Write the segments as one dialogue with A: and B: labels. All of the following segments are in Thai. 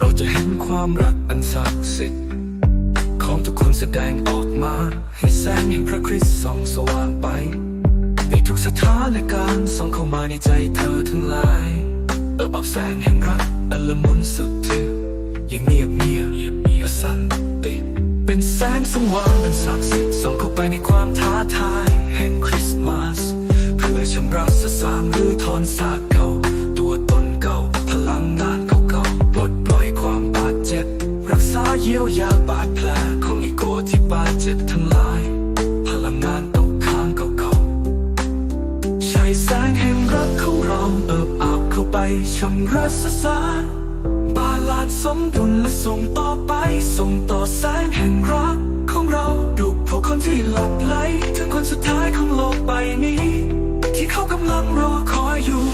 A: เราจะเห็นความรักอันศักดิ์สิทธิ์ของทุกคนแสดงออกมา ให้แสงแห่งพระคริสต์ส่องสว่างไปในทุกสถานการณ์ส่องเข้ามาในใจเธอทั้งหลายเอออับแสงแห่งรักอันละมุนสุดที่ยังเงียบเงียบเงียบสันติเป็นแสงสว่างอันศักดิ์สิทธิ์ส่องเข้าไปในความท้าทาย แห่งคริสต์มาสเพื่อชำระสสางหรือถอนสาก แผลของอีโกที่บาดเจ็บทั้งหลาย พลังงานตกค้างเก่าๆใช้แสงแห่งรักของเราเอิบอาบเข้าไปชำระสสารบาลานซ์สมดุลและส่งต่อไป ส่งต่อแสงแห่งรักของเราดูพวกคนที่หลับไหลถึงคนสุดท้ายของโลกใบนี้ ที่เขากำลังรอคอยอยู่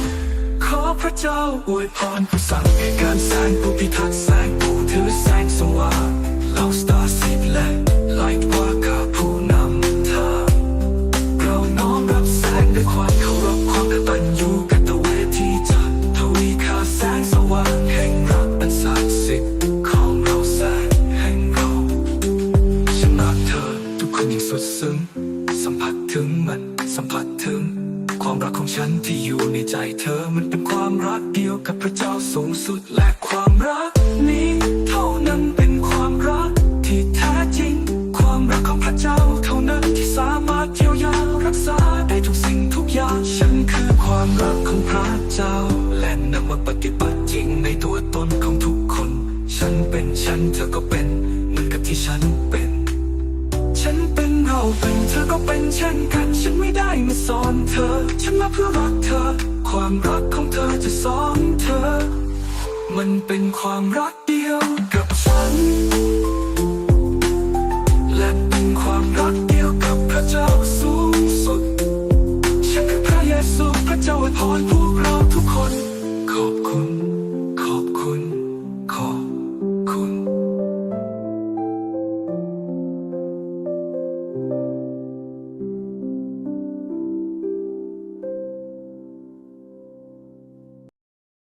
A: ขอพระเจ้าอวยพรผู้สั่งการแสงผู้พิทักษ์แสงผู้ถือแสงสว่าง เหล่าสตาร์สิบและไลท์ว่าข้าผู้นำทางเราน้อมรับแสงด้วยความเคารพความกตัญญูกตเวทีจะทวีค่าแสงสว่างแห่งรักอันศักดิ์สิทธิ์ของเราแสงแห่งเราฉันรักเธอทุกคนอย่งสุดซึ้งสัมผัสถึงมันสัมผัสถึงความรักของฉันที่อยู่ในใจเธอมันเป็นความรักเดียวกับพระเจ้าสูงสุดและความรักนี้ ฏิปัติจริงในตัวตนของทุกคน ฉันเป็นฉันเธอก็เป็นเหมือนกับที่ฉันเป็น ฉันเป็นเราเป็นเธอก็เป็นฉันกัน ฉันไม่ได้มาสอนเธอ ฉันมาเพื่อรักเธอ ความรักของเธอจะสอนเธอ มันเป็นความรักเดียวกับฉัน และเป็นความรักเดียวกับพระเจ้าสูงสุด ฉันคือพระเยซูพระเจ้าอวยพรผู้